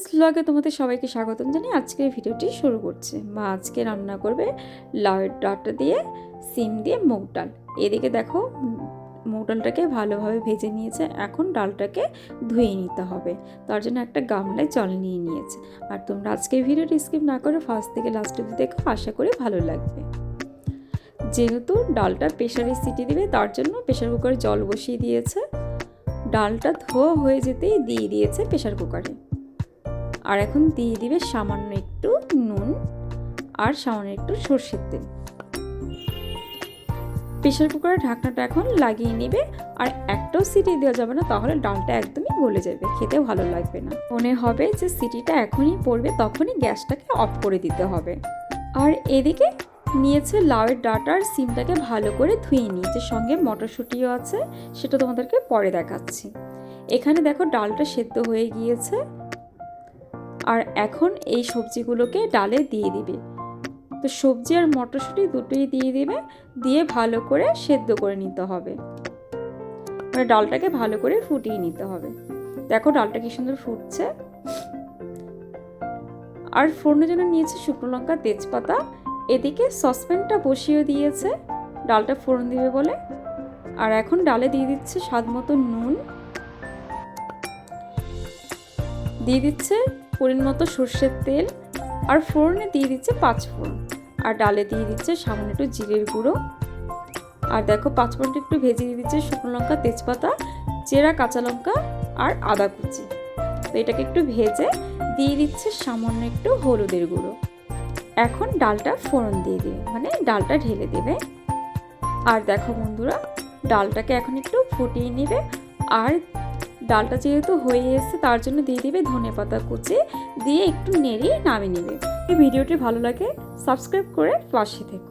Friends ব্লগে তোমাদের সবাইকে স্বাগতম জানিয়ে আজকের ভিডিওটি শুরু করছে। মা আজকে রান্না করবে লাউয়ের ডাটা দিয়ে, সিম দিয়ে মুগ ডাল। এদিকে দেখো, মুগ ডালটাকে ভালোভাবে ভেজে নিয়েছে। এখন ডালটাকে ধুয়ে নিতে হবে। তার জন্য একটা গামলায় জল নিয়ে নিয়েছে। আর তোমরা আজকের ভিডিওটি স্কিপ না করে ফার্স্ট থেকে লাস্ট অব্দি দেখো, আশা করি ভালো লাগবে। যেহেতু ডালটা প্রেশারে সিটি দিবে, তার জন্য প্রেশার কুকারে জল বসিয়ে দিয়েছে। ডালটা ধোয়া হয়ে যেতেই দিয়ে দিয়েছে প্রেশার কুকারে আর এখন দিয়ে দিবে সামান্য একটু নুন আর সামান্য একটু সর্ষের তেল। প্রেশার কুকারের ঢাকনাটা এখন লাগিয়ে নেবে আর একটাও সিটি দেওয়া যাবে না, তাহলে ডালটা একদমই গলে যাবে, খেতে ভালো লাগবে না। মনে হবে যে সিটিটা এখনই পড়বে, তখনই গ্যাসটাকে অফ করে দিতে হবে। আর এদিকে নিয়েছে লাউয়ের ডাটা আর সিমটাকে ভালো করে ধুয়ে নিয়েছে সঙ্গে মটরশুঁটিও আছে, সেটা তোমাদেরকে পরে দেখাচ্ছি। এখানে দেখো ডালটা সেদ্ধ হয়ে গিয়েছে। আর এখন এই সবজিগুলোকে ডালে দিয়ে দিবে। তো সবজি আর মটরশুঁটি দুটোই দিয়ে দিবে, দিয়ে ভালো করে সেদ্ধ করে নিতে হবে। মানে ডালটাকে ভালো করে ফুটিয়ে নিতে হবে। দেখো ডালটা কি সুন্দর ফুটছে। আর ফোড়নের জন্য নিয়েছে শুকনো লঙ্কা, তেজপাতা, এদিকে সসপ্যানটা বসিয়ে দিয়েছে, ডালটা ফোড়ন দিবে বলে। আর এখন ডালে দিয়ে দিচ্ছে স্বাদ মতো নুন। দিয়ে দিচ্ছে পরিমাণ মতো সর্ষের তেল আর ফোড়নে দিয়ে দিচ্ছে পাঁচ ফোড়ন। আর ডালে দিয়ে দিচ্ছে সামান্য একটু জিরের গুঁড়ো। আর দেখো পাঁচ ফোড়নটা একটু ভেজে দিয়ে দিচ্ছে শুকনো লঙ্কা, তেজপাতা, চেরা, কাঁচা লঙ্কা আর আদা কুচি। তো এটাকে একটু ভেজে দিয়ে দিচ্ছে সামান্য একটু হলুদের গুঁড়ো। এখন ডালটা ফোড়ন দিয়ে দেবে মানে ডালটা ঢেলে দেবে। আর দেখো বন্ধুরা, ডালটাকে এখন একটু ফুটিয়ে নেবে। আর ডালটা যেহেতু হয়ে এসেছে, তার জন্য দিয়ে দেবে ধনে পাতা কুচি, দিয়ে একটু নেড়ে নামিয়ে নেবে। এই ভিডিওটি ভালো লাগে, সাবস্ক্রাইব করে পাশে থেকো।